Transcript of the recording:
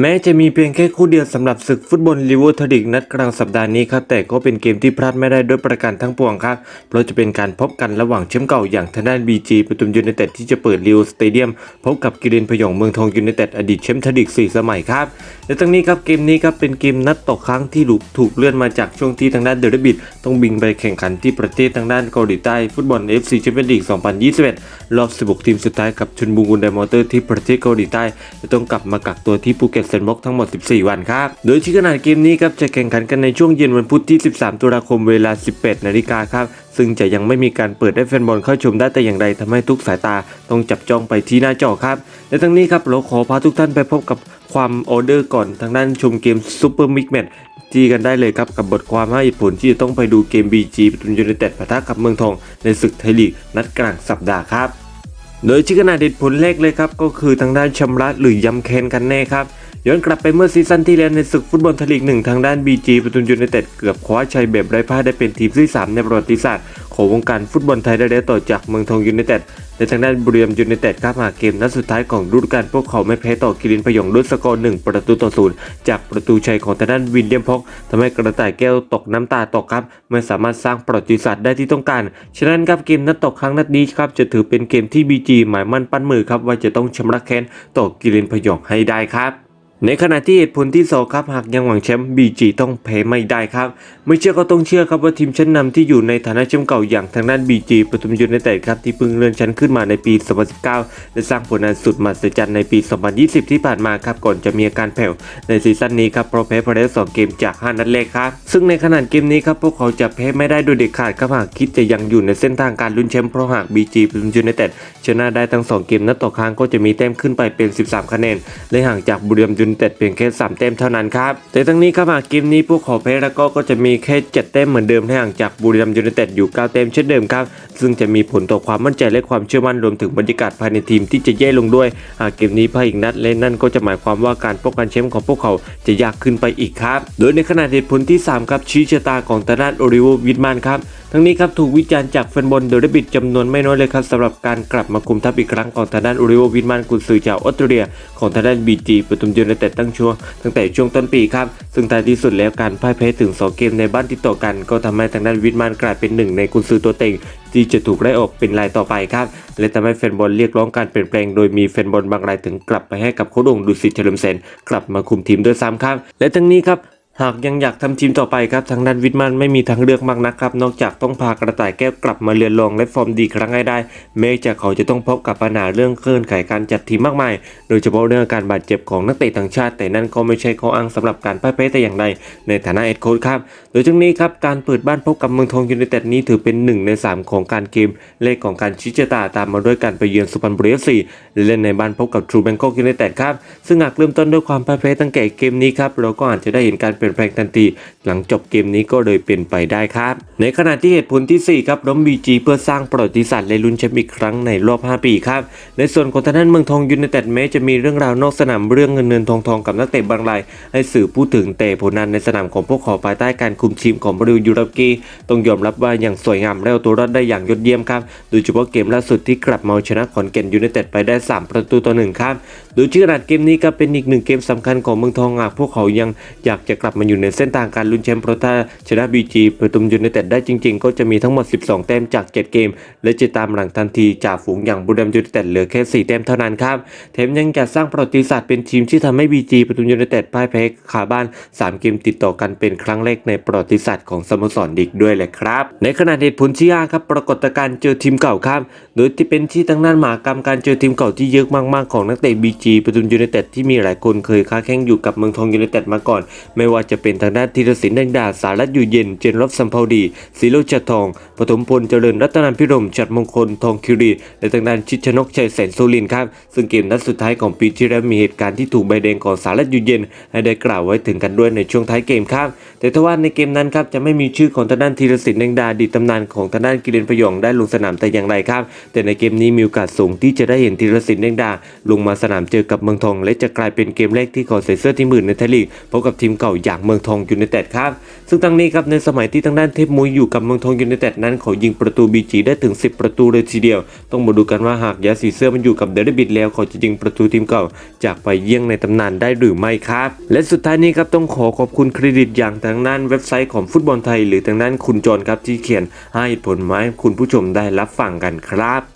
แม้จะมีเพียงแค่คู่เดียวสำหรับศึกฟุตบอลลิเวอร์พูลนัดกลางสัปดาห์นี้ครับแต่ก็เป็นเกมที่พลาดไม่ได้ด้วยประการทั้งปวงครับเพราะจะเป็นการพบกันระหว่างแชมป์เก่าอย่างทางด้านบีจีปทุมยูไนเต็ดที่จะเปิดลิโอสเตเดียม พบกับกิรินพยองเมืองทองยูไนเต็ดอดีตแชมป์ทดิกสี่สมัยครับและทั้งนี้ครับเกมนี้ครับเป็นเกมนัดตกครั้งที่ถูกถูกเลื่อนมาจากช่วงที่ทางด้านเดอะบิดต้องบินไปแข่งขันที่ประเทศทางด้านเกาหลีใต้ฟุตบอล FC แชมเปี้ยนลีก2021รอบ 16 ทีมสุดท้ายกับชุนบูกุนไดมอเตอร์ที่ประเทศเกาหลีใต้จะต้องกลับมากักตัวที่ภูเก็ตเซนต์บ็อกซ์ทั้งหมด 14 วันครับ โดยที่ขนาดเกมนี้ครับจะแข่งขันกันในช่วงเย็นวันพุธที่ 13 ตุลาคมเวลา 18 นาฬิกาครับ ซึ่งจะยังไม่มีการเปิดให้แฟนบอลเข้าชมได้แต่อย่างใดทำให้ทุกสายตาต้องจับจ้องไปที่หน้าจอครับ และทั้งนี้ครับเราขอพาทุกท่านไปพบกับความออเดอร์ก่อนทางด้านชมเกมซูเปอร์มิกแมตจีกันได้เลยครับกับบทความให้ผลที่จะต้องไปดูเกม BG ปทุมยูไนเต็ดปะทะกับเมืองทองในศึกไทยลีกนัดกลางสัปดาห์ครับ โดยที่ขนาดเด็ดผลเลขเลยครับ ก็คือทางด้านชำระหรือยำแค้นกันแน่ครับ ย้อนกลับไปเมื่อซีซั่นที่แล้วในศึกฟุตบอลไทยลีกหนึ่งทางด้าน BG ปทุมยูไนเต็ดเกือบคว้าชัยแบบไร้พ่ายได้เป็นทีมที่ 3 ในประวัติศาสตร์ของวงการฟุตบอลไทยได้แล้วต่อจากเมืองทองยูไนเต็ดและทางด้านบุรีรัมยูไนเต็ดครับหากเกมนัดสุดท้ายของฤดูกาลพวกเขาไม่แพ้ต่อกิรินพยองด้วยสกอร์1ประตูต่อศูนย์จากประตูชัยของทางด้านวินเลียมพ็อกทำให้กระต่ายแก้วตกน้ำตาตกครับไม่สามารถสร้างประวัติศาสตร์ได้ที่ต้องการ ฉะนั้นครับเกมนัดตกครั้งนัดนี้ครับจะถือเป็นเกมที่ BG หมายมั่นปั้นมือครับว่าจะต้องชำระแค้นต่อกิรินพยองให้ได้ครับ ในขณะที่เหตุผลที่สองครับหากยังหวังแชมป์บีจีต้องแพ้ไม่ได้ครับ ไม่เชื่อก็ต้องเชื่อครับว่าทีมชั้นนำที่อยู่ในฐานะแชมป์เก่าอย่างทางด้านบีจีปทุมยูไนเต็ดครับที่เพิ่งเลื่อนชั้นขึ้นมาในปี 2019 และสร้างผลงานสุดมหัศจรรย์ในปี 2020 ที่ผ่านมาครับก่อนจะมีอาการแผ่วในซีซั่นนี้ครับเพราะแพ้ไปแล้วสองเกมจาก 5 นัดแรกครับซึ่งในขนาดเกมนี้ครับพวกเขาจะแพ้ไม่ได้โดยเด็ดขาดครับหากคิดจะยังอยู่ในเส้นทางการลุ้นแชมป์เพราะหากบีจีปทุมยูไนเต็ดชนะได้ทั้งสองเกมนัดต่อครั้งก็จะมีแต้มขึ้นไปเป็น 13 คะแนนและห่างจากบุรีรัมย์นเต็ดเพียงแค่3แต้มเท่านั้นครับ แต่ทั้งนี้ครับหากเกมนี้พวกขาแพ้แล้วก็ก็จะมีแค่7แต้มเหมือนเดิมห่างจากบุรีรัมย์ยูไนเต็ดอยู่9แต้มเช่นเดิมครับ ซึ่งจะมีผลต่อความมั่นใจและความเชื่อมั่นรวมถึงบรรยากาศภายในทีมที่จะแย่ลงด้วย หากเกมนี้พ่ายอีกนัดและนั่นก็จะหมายความว่าการป้องกันแชมป์ของพวกเขาจะยากขึ้นไปอีกครับ โดยในขณะเหตุผลที่3ครับชี้ชะตาของตาด้านโอริโววิดมันครับ ทั้งนี้ครับถูกวิจารณ์จากแฟนบอลเดอะบิดจำนวนไม่น้อยเลยครับสำหรับการกลับมาคุมทัพอีกครั้งของทางด้านโอริโอวินมันกุนซือชาวออสเตรเลีย ของทางด้านบีจีปทุมยูไนเต็ดตั้งช่วงตั้งแต่ช่วงต้นปีครับ ซึ่งท้ายที่สุดแล้วการพ่ายแพ้ถึง 2 เกมในบ้านติดต่อกัน ก็ทำให้ทางด้านวินมันกลายเป็นหนึ่งในกุนซือตัวเต็งที่จะถูกไล่ออกเป็นรายต่อไปครับและทำให้แฟนบอลเรียกร้องการเปลี่ยนแปลงโดยมีแฟนบอลบางรายถึงกลับไปให้กับโค้ชองดุสิตเฉลิมเสนกลับมาคุมทีมด้วยซ้ำครับและทั้งนี้ครับ หากยังอยากทำทีมต่อไปครับทางด้านวิทมันไม่มีทางเลือกมากนักครับนอกจากต้องพากระต่ายแก้วกลับมาเรือนรองและฟอร์มดีครั้งให้ได้แม้จะเขาจะต้องพบกับปัญหาเรื่องเคลื่อนไขการจัดทีมมากมาย โดยเฉพาะเรื่องการบาดเจ็บของนักเตะต่างชาติ แต่นั่นก็ไม่ใช่ข้ออ้างสำหรับการพ่ายแพ้แต่อย่างใดในฐานะเอ็ดโค้ชครับโดยทั้งนี้ครับการเปิดบ้านพบกับเมืองทองยูไนเต็ดนี้ถือเป็นหนึ่งในสามของการเกมเลขของการชิชะตาตามมาด้วยการไปเยือนสุพรรณบุรีเอฟซีเล่นในบ้านพบกับทรูแบงกอกยูไนเต็ดครับซึ่งหากเริ่มต้นด้วยความพ่ายแพ้ตั้งแต่เกมนี้ครับเราก็อาจจะได้เห็นการเปลี่ยนแปลงทันที หลังจบเกมนี้ก็เลยเป็นไปได้ครับ ในขณะที่เหตุผลที่ 4 ครับล้มบีจีเพื่อสร้างประวัติศาสตร์และลุ้นแชมป์อีกครั้งในรอบ 5 ปีครับ ในส่วนของทางด้านเมืองทองยูไนเต็ดแม้จะมีเรื่องราวนอกสนามเรื่องเงินเงินทองทองกับนักเตะบางราย ให้สื่อพูดถึงแต่ผลงานในสนามของพวกเขาภายใต้การคุมทีมของบริวยูรกีต้องยอมรับว่าอย่างสวยงามและเอาตัวรอดได้อย่างยอดเยี่ยมครับโดยเฉพาะเกมล่าสุดที่กลับมาชนะขอนแก่นยูไนเต็ดไปได้ 3 ประตูต่อหนึ่งครับ โดยชื่อขนาดเกมนี้ก็เป็นอีกหนึ่งเกมสำคัญของเมืองทองหากพวกเขายังอยากจะกลับมาอยู่ในเส้นทางการลุ้นแชมป์เพราะถ้าชนะบีจีปทุมยูไนเต็ดได้จริง ๆ ก็จะมีทั้งหมด 12 แต้มจาก 7 เกม และจะตามหลังทันทีจากฝูงอย่างบุรีรัมย์ยูไนเต็ดเหลือแค่ 4 แต้มเท่านั้นครับแถมยังจะสร้างประวัติศาสตร์เป็นทีมที่ทำให้บีจีปทุมยูไนเต็ดพ่ายแพ้ขาบ้าน 3 เกมติดต่อกันเป็นครั้งแรกในประวัติศาสตร์ของสโมสรอีกด้วยแหละครับ ในขณะเหตุผลที่5ครับปรากฏการ์เจอทีมเก่าครับโดยที่เป็นที่ตั้งนั้นหมากรรมการเจอทีมเก่าที่เยอะมากๆของนักเตะบีจี BG ปทุมยูไนเต็ดที่มีหลายคนเคยค้าแข่งอยู่กับเมืองทองยูไนเต็ดมาก่อน ไม่ว่าจะเป็นทางด้านธีรศิลป์แดงดาสารัตอยู่เย็น เจนรบสัมภาวดีศิโรจัดทองปฐมพลเจริญรัตนพิรมจัดมงคลทองคิรีและทางด้านชิดชนกชัยแสนโซลินครับซึ่งเกมนัดสุดท้ายของปีที่แล้วมีเหตุการณ์ที่ถูกใบแดงของสารัตอยู่เย็น ให้ได้กล่าวไว้ถึงกันด้วยในช่วงท้ายเกมครับแต่ทว่าในเกมนั้นครับจะไม่มีชื่อของทางด้านธีรศิลป์แดงดาดีตตำนานของทางด้านกิเลนพยองได้ลงสนามแต่อย่างไรครับ แต่ในเกมนี้มีโอกาสสูงที่จะได้เห็นธีรศิลป์แดงดาลงมาสนามเจจอกับเมืองทอง และจะกลายเป็นเกมแรกที่เขาใส่เสื้อทีมอื่นในไทยลีกพบกับทีมเก่าอย่างเมืองทองยูไนเต็ดครับ ซึ่งทั้งนี้ครับในสมัยที่ทางด้านเทพมุยอยู่กับเมืองทองยูไนเต็ดนั้นเขายิงประตูบีจีได้ถึง 10 ประตูเลยทีเดียว ต้องมาดูกันว่าหากยาสีเสื้อมันอยู่กับเดรบิดแล้วเขาจะยิงประตูทีมเก่า จากไปเยี่ยงในตำนานได้หรือไม่ครับ และสุดท้ายนี้ครับต้องขอขอบคุณเครดิตอย่างทางด้านเว็บไซต์ของฟุตบอลไทย หรือทางด้านคุณจรครับที่เขียนให้ผลไม้คุณผู้ชมได้รับฟังกันครับ